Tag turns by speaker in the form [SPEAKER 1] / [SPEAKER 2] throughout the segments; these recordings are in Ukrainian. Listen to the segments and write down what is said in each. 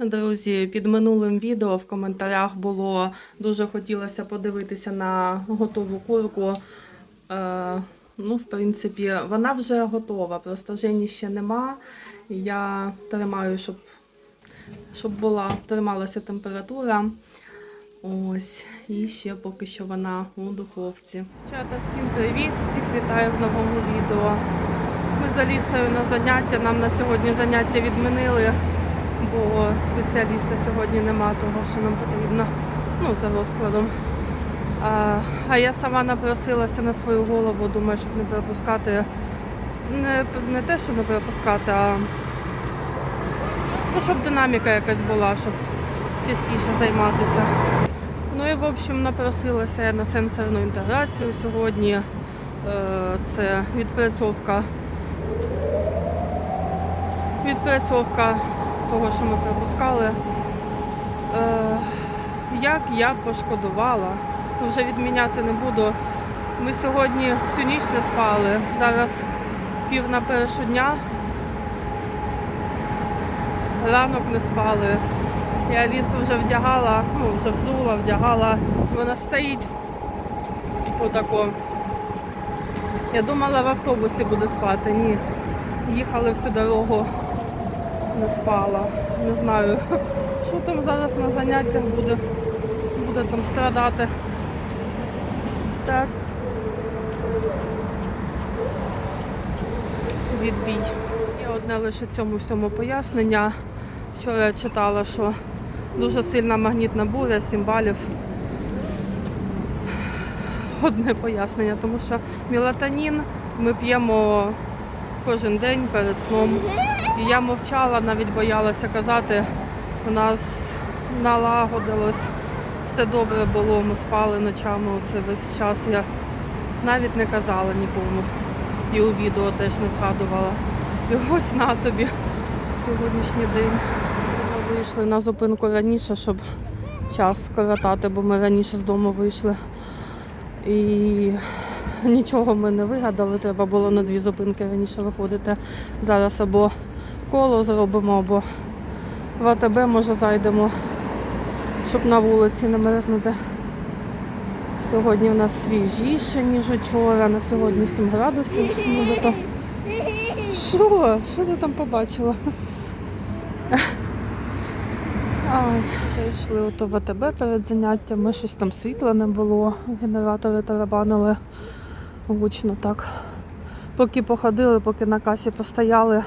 [SPEAKER 1] Друзі, під минулим відео в коментарях було дуже хотілося подивитися на готову курку. Е, ну, в принципі, вона вже готова, просто Жені ще нема. Я тримаю, щоб, щоб була, трималася температура. Ось, і ще поки що вона у духовці. Чата, всім привіт! Всіх вітаю в новому відео. Ми з Алісою на заняття. Нам на сьогодні заняття відмінили, бо спеціаліста сьогодні нема того, що нам потрібно ну, за розкладом. А, а я сама напросилася на свою голову, думаю, щоб не пропускати. Не, не те, що не пропускати, а ну, щоб динаміка якась була, щоб частіше займатися. Ну і в общем напросилася я на сенсорну інтеграцію сьогодні. Е, Це відпрацьовка. Відпрацьовка того, що ми пропускали. Е, Як я пошкодувала, Ну, вже відміняти не буду. Ми сьогодні всю ніч не спали. Зараз пів на першу дня. Ранок не спали. Я лісу вже вдягала, ну вже взула, вдягала. Вона стоїть отако. Я думала в автобусі буде спати. Ні. Їхали всю дорогу, не спала. Не знаю, що там зараз на заняттях буде. Буде там страдати. Так. Відбій. Є одне лише цьому всьому пояснення. Вчора я читала, що дуже сильна магнітна буря, 7 балів. Одне пояснення, тому що мелатонін ми п'ємо кожен день перед сном. І я мовчала, навіть боялася казати. У нас налагодилось, все добре було, ми спали ночами оце весь час. Я навіть не казала нікому. І у відео теж не згадувала. І ось на тобі сьогоднішній день. Ми вийшли на зупинку раніше, щоб час скоротати, бо ми раніше з дому вийшли. І нічого ми не вигадали, треба було на дві зупинки раніше виходити. Зараз або коло зробимо, або в АТБ може зайдемо, щоб на вулиці не мерзнути. Сьогодні в нас свіжіше, ніж вчора. На сьогодні 7 градусів. Нібито. Що? Що ти там побачила? Ай, прийшли ото в АТБ перед заняттями, щось там світла не було, генератори тарабанили гучно так. Поки походили, поки на касі постояли,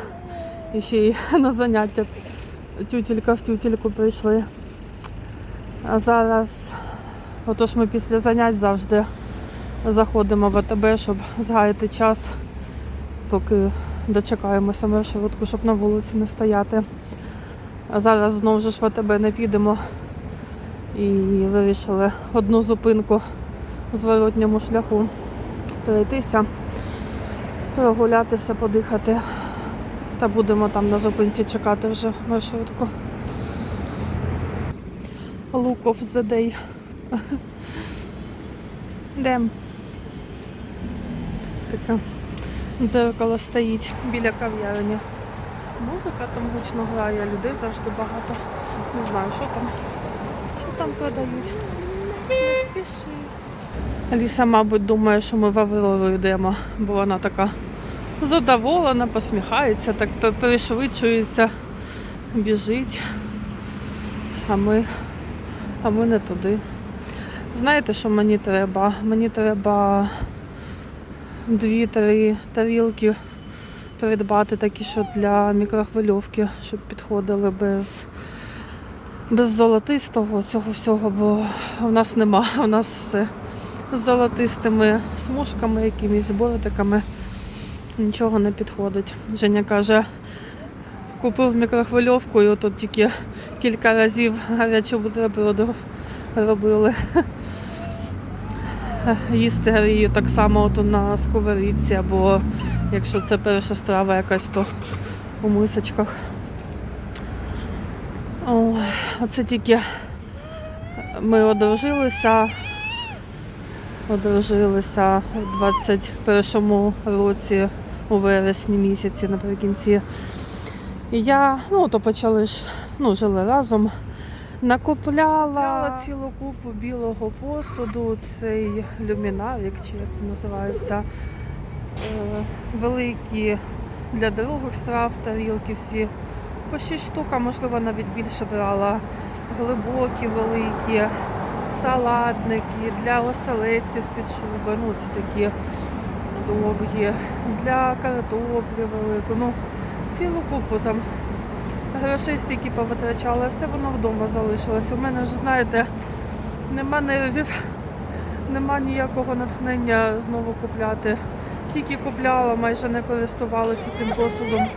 [SPEAKER 1] і ще й на заняття тютелька в тютельку прийшли. А зараз, отож ми після занять завжди заходимо в АТБ, щоб згаяти час, поки дочекаємося маршрутку, щоб на вулиці не стояти. А зараз знову ж в АТБ не підемо і вирішили одну зупинку у зворотньому шляху пройтися, прогулятися, подихати. Та будемо там на зупинці чекати вже. Look of the day. Таке дзеркало стоїть біля кав'ярні. Музика там гучно грає, людей завжди багато. Не знаю, що там. Що там продають. Не спіши. Аліса, мабуть, думає, що ми в Аврору йдемо, бо вона така задоволена, посміхається, так перешвидшується, біжить. А ми, а ми не туди. Знаєте, що мені треба? Мені треба дві-три тарілки придбати такі, що для мікрохвильовки, щоб підходили без, без золотистого цього всього, бо в нас нема. У нас все з золотистими смужками, якимись бортиками. Нічого не підходить. Женя каже, купив мікрохвильовку і отут тільки кілька разів гарячу бутерброду робили. Їсти її так само от на сковорідці, або якщо це перша страва якась, то у мисочках. Оце тільки ми одружилися. Одружилися у 21-му році, у вересні місяці наприкінці. І я, ну, то почали ж, ну, жили разом. Накупляла цілу купу білого посуду, цей люмінарик, чи як він називається. Е, великі для других страв тарілки всі. По 6 штук, а можливо навіть більше брала. Глибокі, великі, салатники для оселедців під шуби. Ну, це такі довгі, для картоплі велику. Ну, цілу купу там грошей стільки повитрачала, все воно вдома залишилось. У мене вже, знаєте, нема нервів, нема ніякого натхнення знову купляти. Тільки купляла, майже не користувалася тим посудом.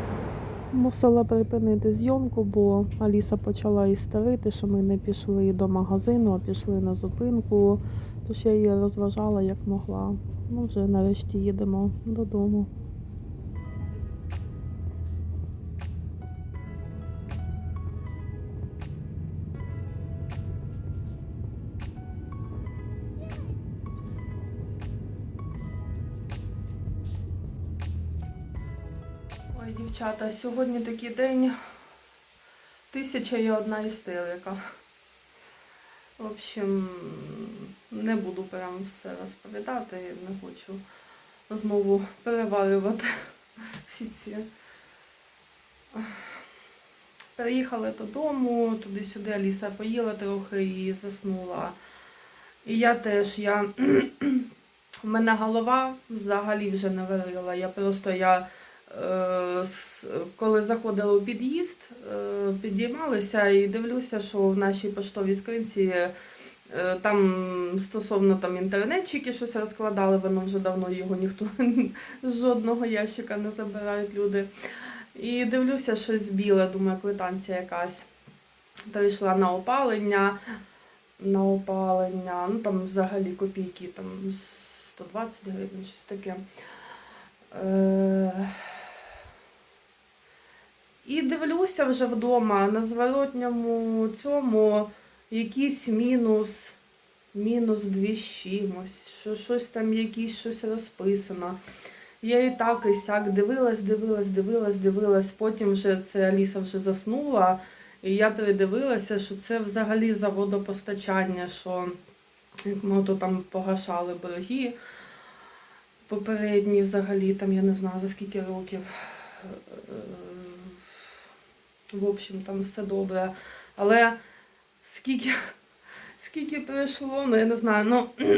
[SPEAKER 1] Мусила припинити зйомку, бо Аліса почала істерити, що ми не пішли до магазину, а пішли на зупинку. Тож я її розважала як могла. Ну, вже нарешті їдемо додому. Ой, дівчата, сьогодні такий день. Тисяча і одна істерика. В общем, не буду прям все розповідати, не хочу знову переварювати всі ці. Приїхали додому, туди-сюди Аліса поїла трохи і заснула. І я теж, я... У мене голова взагалі вже не варила. Я просто я Е, коли заходила у під'їзд, е, підіймалися і дивлюся, що в нашій поштовій скринці е, там стосовно там інтернетчики щось розкладали, воно вже давно його ніхто з жодного ящика не забирають люди. І дивлюся щось біле, думаю, квитанція якась. Перейшла на опалення, на опалення, ну там взагалі копійки, там 120 гривень, щось таке. Е, І дивлюся вже вдома на зворотньому цьому якийсь мінус, мінус дві чимось, що щось там якісь щось розписано. Я і так і сяк дивилась, дивилась, дивилась, дивилась. Потім вже це Аліса вже заснула. І я передивилася, що це взагалі за водопостачання, що як ми то там погашали борги попередні взагалі, там я не знаю за скільки років. В общем, там все добре. Але скільки, скільки пройшло, ну я не знаю, ну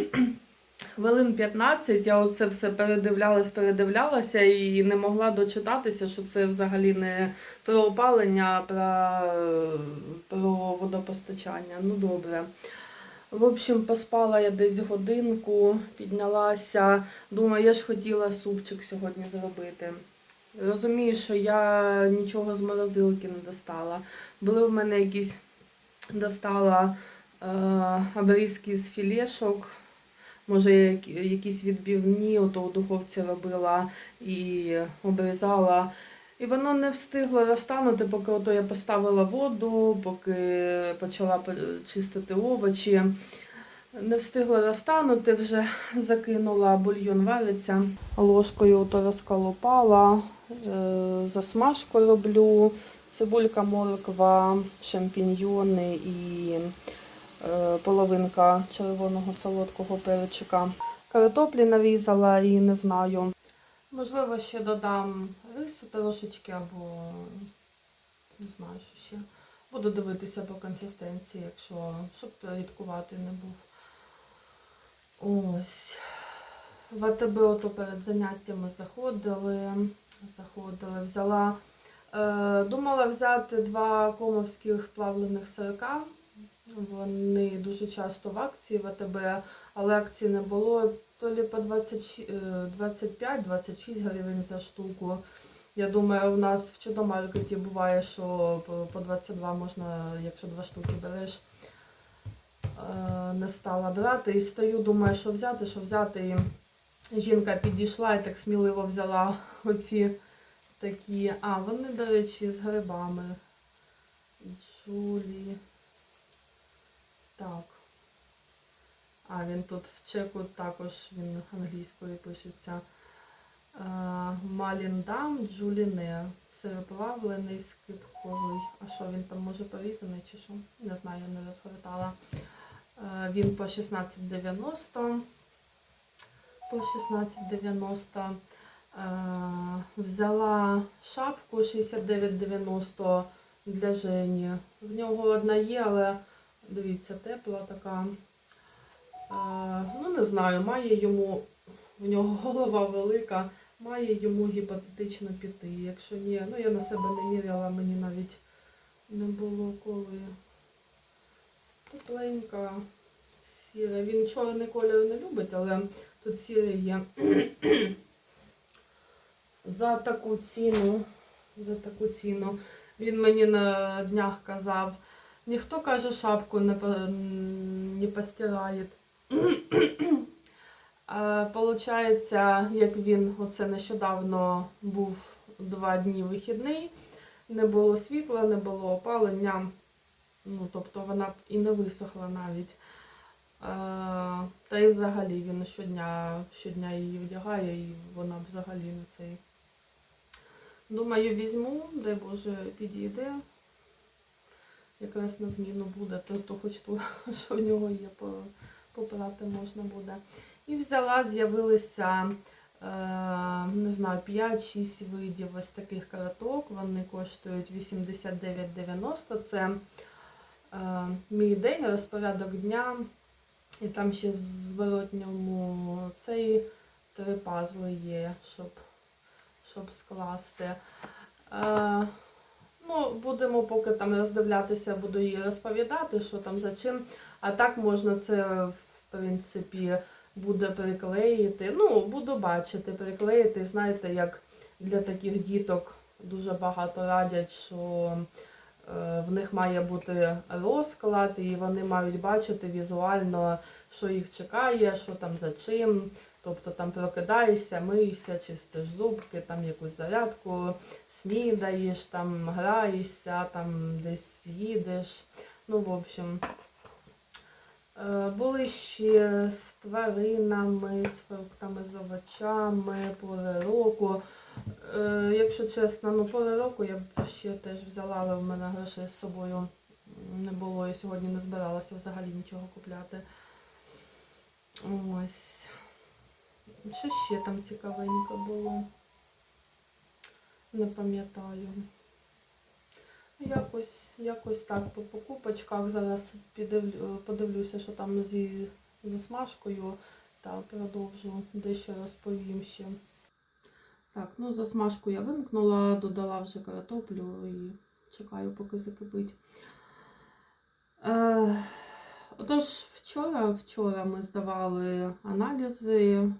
[SPEAKER 1] хвилин 15 я оце все передивлялась, передивлялася і не могла дочитатися, що це взагалі не про опалення, а про, про водопостачання. Ну добре. В общем, поспала я десь годинку, піднялася. Думаю, я ж хотіла супчик сьогодні зробити. Розумію, що я нічого з морозилки не достала. Були в мене якісь достала е, обрізки з філешок, може які- якісь відбивні, ото у духовці робила і обрізала. І воно не встигло розтанути, поки ото я поставила воду, поки почала чистити овочі. Не встигла розтанути, вже закинула, бульйон вариться. Ложкою ото розколопала, засмажку роблю, цибулька, морква, шампіньйони і е, половинка червоного солодкого перчика. Картоплі нарізала і не знаю. Можливо, ще додам рису трошечки або не знаю, що ще. Буду дивитися по консистенції, якщо щоб рідкувати не був. Ось. В АТБ перед заняттями заходили. Заходили, взяла. Е, думала взяти два комовських плавлених сирка. Вони дуже часто в акції в АТБ, але акції не було. То лі по 25-26 гривень за штуку. Я думаю, у нас в чудомаркеті буває, що по- по 22 можна, якщо два штуки береш. Е, Не стала брати і стою, думаю, що взяти, що взяти. І жінка підійшла і так сміливо взяла оці такі. А, вони, до речі, з грибами. Джулі. Так. А, він тут в чеку також він англійською пишеться. Маліндам Джуліне. сироплавлений, скипковий. А що він там може порізаний чи що? Не знаю, не розгортала. Він по 16,90. По 16,90. Е, Взяла шапку 69,90 для Жені. В нього одна є, але дивіться, тепла така. Е, Ну, не знаю, має йому, в нього голова велика, має йому гіпотетично піти. Якщо ні, ну я на себе не міряла, мені навіть не було коли. Тепленька, сіра. Він чорний кольор не любить, але тут сірий є. За таку ціну, за таку ціну. Він мені на днях казав, ніхто каже шапку не, не постирає. Получається, як він оце нещодавно був два дні вихідний, не було світла, не було опалення, ну тобто вона б і не висохла навіть. А, Та й взагалі він щодня, щодня її вдягає і вона взагалі не цей. Думаю, візьму, дай Боже, підійде. Якраз на зміну буде, то, то хоч ту, що в нього є, попрати можна буде. І взяла, з'явилися, е, не знаю, 5-6 видів ось таких карток. Вони коштують 89,90. Це е, мій день, розпорядок дня. І там ще в зворотньому цей три пазли є, щоб, щоб скласти. Е, ну, будемо поки там роздивлятися, буду їй розповідати, що там за чим. А так можна це, в принципі, буде приклеїти. Ну, буду бачити, приклеїти. Знаєте, як для таких діток дуже багато радять, що в них має бути розклад, і вони мають бачити візуально, що їх чекає, що там за чим. Тобто там прокидаєшся, миєшся, чистиш зубки, там якусь зарядку, снідаєш, там граєшся, там десь їдеш. Ну, в общем, Е, були ще з тваринами, з фруктами, з овочами, пори року. Е, Якщо чесно, ну пори року я б ще теж взяла, але в мене грошей з собою не було. Я сьогодні не збиралася взагалі нічого купляти. Ось. Що ще там цікавенько було? Не пам'ятаю. Якось, якось так по покупочках. Зараз підивлю, подивлюся, що там зі засмажкою. Та продовжу дещо розповім ще. Так, ну засмажку я вимкнула, додала вже картоплю і чекаю, поки закипить. Е, отож, вчора, вчора ми здавали аналізи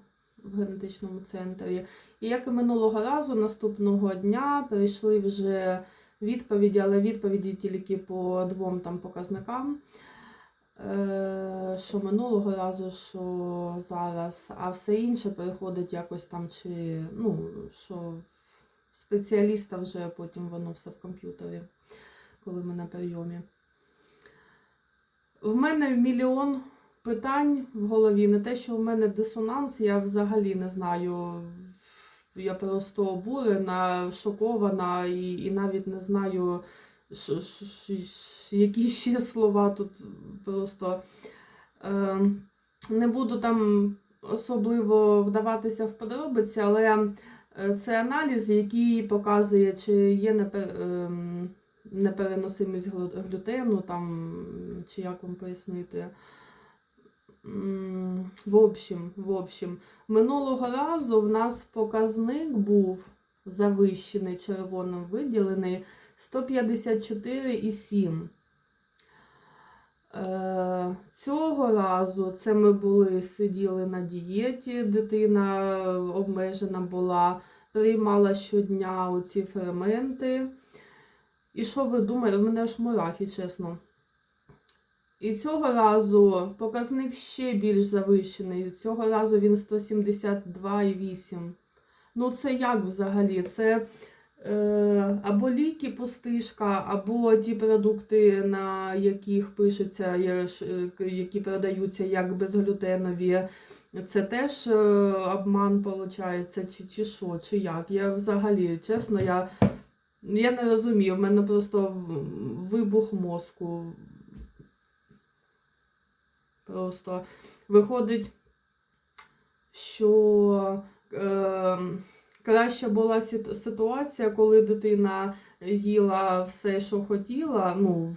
[SPEAKER 1] в генетичному центрі. І як і минулого разу, наступного дня прийшли вже відповіді, але відповіді тільки по двом там показникам. Е, Що минулого разу, що зараз, а все інше переходить якось там, чи ну, що спеціаліста вже потім воно все в комп'ютері, коли ми на прийомі. В мене мільйон питань в голові. Не те, що в мене дисонанс, я взагалі не знаю. Я просто обурена, шокована і, і навіть не знаю, які ще слова тут просто. Е, не буду там особливо вдаватися в подробиці, але е, це аналіз, який показує, чи є ем, непереносимість глю- глютену, там, чи як вам пояснити. В общем, в общем, минулого разу в нас показник був завищений, червоним виділений 154,7. Е, Цього разу це ми були, сиділи на дієті, дитина обмежена була, приймала щодня оці ферменти. І що ви думаєте? У мене аж мурахи, чесно. І цього разу показник ще більш завищений. Цього разу він 172,8. Ну, це як взагалі? Це або ліки пустишка, або ті продукти, на яких пишеться, е, які продаються як безглютенові. Це теж е, обман, виходить, чи, чи що, чи як. Я взагалі, чесно, я Я не розумію, в мене просто вибух мозку. Просто виходить, що е, краща була ситуація, коли дитина їла все, що хотіла, ну,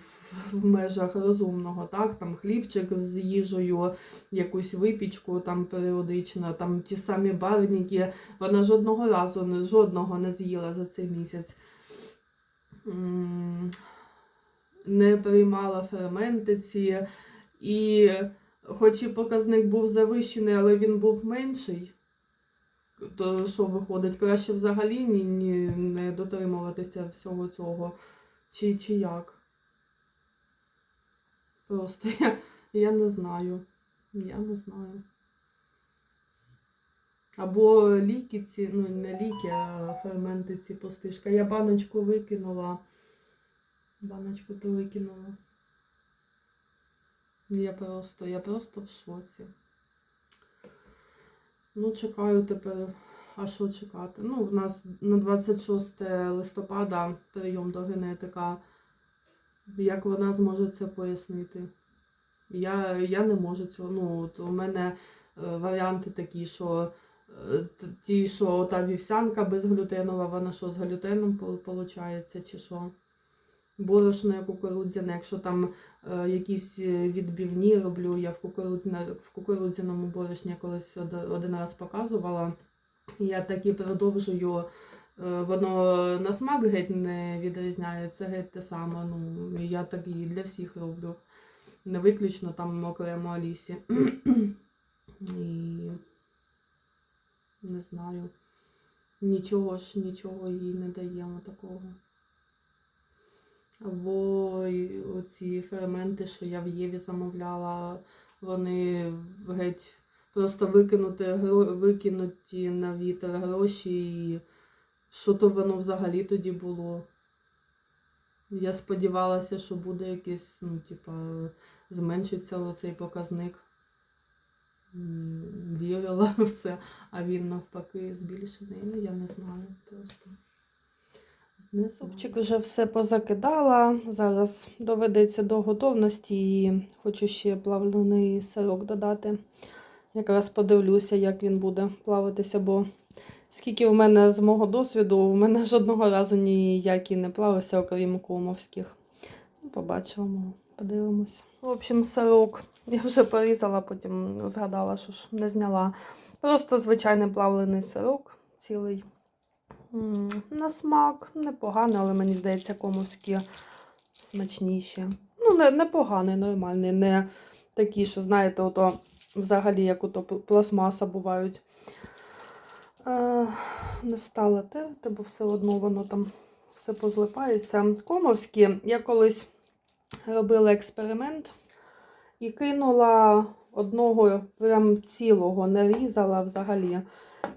[SPEAKER 1] в, межах розумного, так, там хлібчик з їжею, якусь випічку там періодично, там ті самі барвники, вона жодного разу жодного не з'їла за цей місяць. Не приймала ферменти ці. І хоч і показник був завищений, але він був менший, то що виходить, краще взагалі ні, ні, не дотримуватися всього цього. Чи, чи як? Просто я, я не знаю. Я не знаю. Або ліки ці, ну не ліки, а ферменти ці постишка. Я баночку викинула. Баночку то викинула. Я просто, я просто в шоці. Ну, чекаю тепер. А що чекати? Ну, в нас на 26 листопада прийом до генетика. Як вона зможе це пояснити? Я, я не можу цього. Ну, от у мене е, варіанти такі, що е, ті, що та вівсянка безглютенова, вона що з глютеном виходить, чи що? Борошно кукурудзяне, якщо там е, якісь е, відбивні роблю, я в, кукурудзяна, в кукурудзяному борошні колись один раз показувала. Я так і продовжую. Е, Воно на смак геть не відрізняється, геть те саме. Ну, я так і для всіх роблю. Не виключно там окремо Алісі. І не знаю. Нічого ж, нічого їй не даємо такого. Або оці ферменти, що я в Єві замовляла, вони геть просто викинути, викинуті на вітер гроші. І що то воно взагалі тоді було? Я сподівалася, що буде якийсь, ну, типа, зменшиться оцей показник. Вірила в це, а він навпаки збільшений. Ну, я не знаю просто.
[SPEAKER 2] Супчик вже все позакидала. Зараз доведеться до готовності і хочу ще плавлений сирок додати. Якраз подивлюся, як він буде плаватися, бо скільки в мене з мого досвіду, в мене жодного разу ніякий не плавився, окрім кумовських. Ну, Побачимо, подивимося. В общем, сирок я вже порізала, потім згадала, що ж не зняла. Просто звичайний плавлений сирок цілий. На смак непоганий, але мені здається, комовські смачніші. Ну, не, непоганий, нормальний, не такі, що, знаєте, ото взагалі, як ото пластмаса бувають. Е, не стала терти, бо все одно воно там все позлипається. Комовські, я колись робила експеримент і кинула одного прям цілого, не різала взагалі.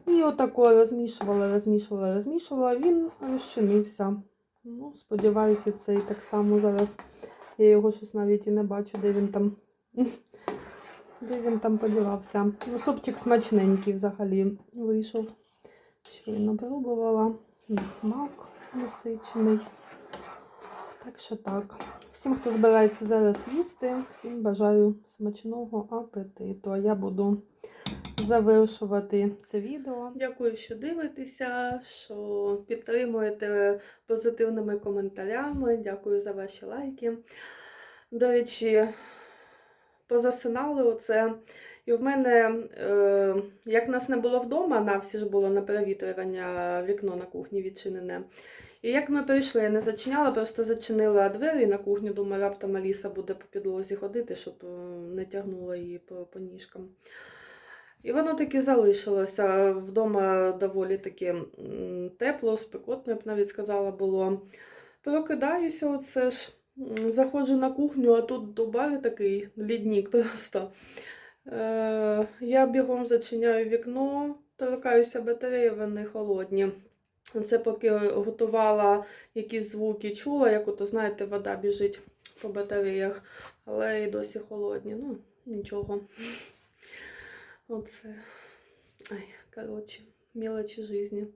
[SPEAKER 2] І отако розмішувала, розмішувала, розмішувала, він розчинився. Ну, сподіваюся, цей так само зараз. Я його щось навіть і не бачу, де він там. Де він там подівався. Ну, супчик смачненький взагалі вийшов. Щойно пробувала. На смак насичений. Так що так. Всім, хто збирається зараз їсти, всім бажаю смачного апетиту. А я буду завершувати це відео.
[SPEAKER 1] Дякую, що дивитеся, що підтримуєте позитивними коментарями. Дякую за ваші лайки. До речі, позасинали оце. І в мене, е, як нас не було вдома, на всі ж було на перевітрювання вікно на кухні відчинене. І як ми прийшли, я не зачиняла, просто зачинила двері на кухню, думаю, раптом Аліса буде по підлозі ходити, щоб е, не тягнула її по, по ніжкам. І воно таки залишилося. Вдома доволі таки тепло, спекотно, я б навіть сказала, було. Прокидаюся, оце ж, заходжу на кухню, а тут до бари такий ліднік просто. Е, я бігом зачиняю вікно, торкаюся батареї, вони холодні. Це поки готувала якісь звуки, чула, як ото, знаєте, вода біжить по батареях, але і досі холодні. Ну, нічого. Оце. Ай, коротше, мелочі жизни.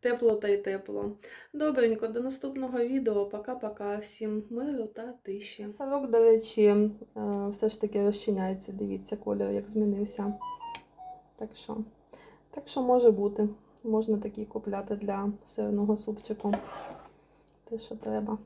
[SPEAKER 1] Тепло та й тепло. Добренько, до наступного відео. Пока-пока. Всім миру та тиші. Сорок, до речі, е, все ж таки розчиняється. Дивіться, колір як змінився. Так що, так що може бути. Можна такий купляти для сирного супчику. Те, що треба.